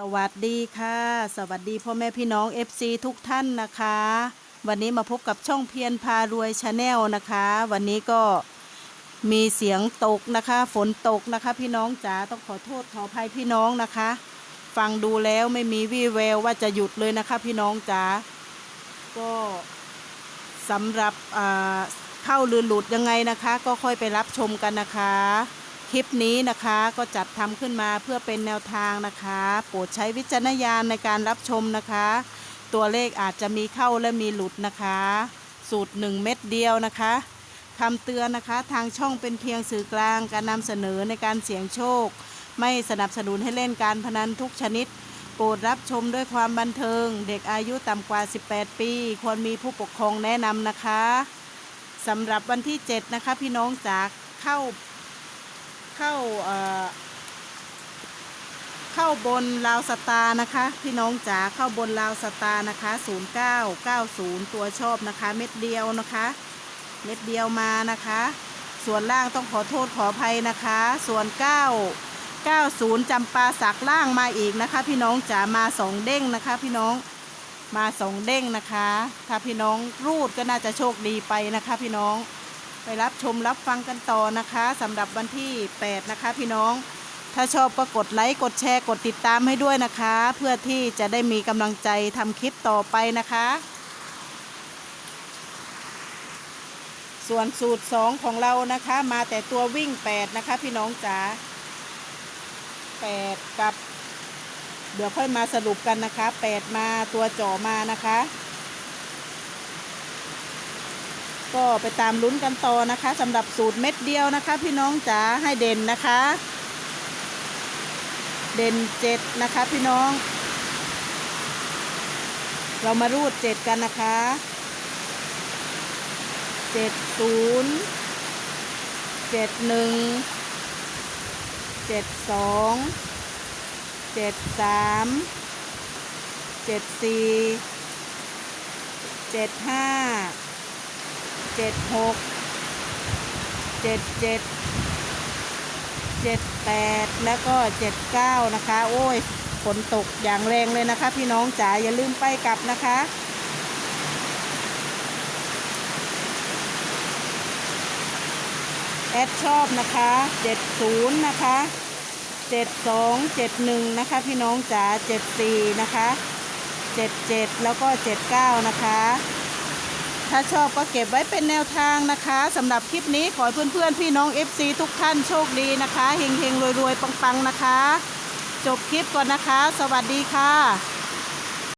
สวัสดีค่ะ สวัสดีพ่อแม่พี่น้อง FC ทุกท่านนะคะ วันนี้มาพบกับช่องเพียรพารวยชาแนลนะคะ วันนี้ก็มีเสียงตกนะคะ ฝนตกนะคะ พี่น้องจ๋าต้องขอโทษขออภัยพี่น้องนะคะ ฟังดูแล้วไม่มีวี่แววว่าจะหยุดเลยนะคะ พี่น้องจ๋าก็สำหรับอ่าเข้าหรือหลุดยังไงนะคะ ก็ค่อยไปรับชมกันนะคะ ลิปนี้นะคะก็จัดทำขึ้นมาเพื่อเป็นแนวทางนะคะ โปรดใช้วิจารณญาณในการรับชมนะคะ ตัวเลขอาจจะมีเข้าและมีหลุดนะคะ สูตร 1 เม็ดเดียวนะคะคำเตือนนะคะ ทางช่องเป็นเพียงสื่อกลางการนำเสนอในการเสี่ยงโชค ไม่สนับสนุนให้เล่นการพนันทุกชนิด โปรดรับชมด้วยความบันเทิง เด็กอายุต่ำกว่า 18 ปี ควรมีผู้ปกครองแนะนำนะคะสำหรับวันที่ 7 นะคะพี่น้องจากเข้า เข้าเอ่อเข้าบนราวสตาร์นะคะ พี่น้องจ๋าเข้าบนราวสตาร์นะคะ 0990 ตัวชอบนะคะ เม็ดเดียวนะคะ เม็ดเดียวมานะคะ ส่วนล่างต้องขอโทษขออภัยนะคะ ส่วน 9 90จำปาสักล่างมาอีกนะคะ พี่น้องจ๋ามาสองเด้งนะคะ พี่น้องมาสองเด้งนะคะ ถ้าพี่น้องรูดก็น่าจะโชคดีไปนะคะ พี่น้อง ไปรับชมรับฟังกันต่อนะคะสำหรับวันที่ 8 นะคะ พี่น้อง ถ้าชอบก็กดไลค์กดแชร์กดติดตามให้ด้วยนะคะ เพื่อที่จะได้มีกำลังใจทำคลิปต่อไปนะคะ ส่วนสูตร 2 ของเรานะคะ มาแต่ตัววิ่ง 8 นะคะ พี่น้องจ๋า8 กับ เดี๋ยวค่อยมาสรุปกันนะคะ 8 มาตัวจ่อมานะคะ ก็ไปตามลุ้นกันต่อนะคะสำหรับสูตรเม็ดเดียวนะคะ พี่น้องจ๋าให้เด่นนะคะ เด่นเจ็ดนะคะพี่น้อง เรามารูดเจ็ดกันนะคะเจ็ดศูนย์เจ็ดหนึ่งเจ็ดสองเจ็ดสามเจ็ดสี่เจ็ดห้า เจ็ดหกเจ็ดเจ็ดเจ็ดแปดแล้วก็เจ็ดเก้านะคะ โอ้ยฝนตกอย่างแรงเลยนะคะ พี่น้องจ๋าอย่าลืมไปกลับนะคะแอดชอบนะคะ70นย์นะคะ72 71นะคะพี่น้องจ๋า74นะคะ77แล้วก็79นะคะ ถ้าชอบก็เก็บไว้เป็นแนวทางนะคะสำหรับคลิปนี้ขอให้เพื่อนๆ พี่น้อง FC ทุกท่านโชคดีนะคะเฮงๆรวยๆปังๆนะคะ จบคลิปก่อนนะคะ สวัสดีค่ะ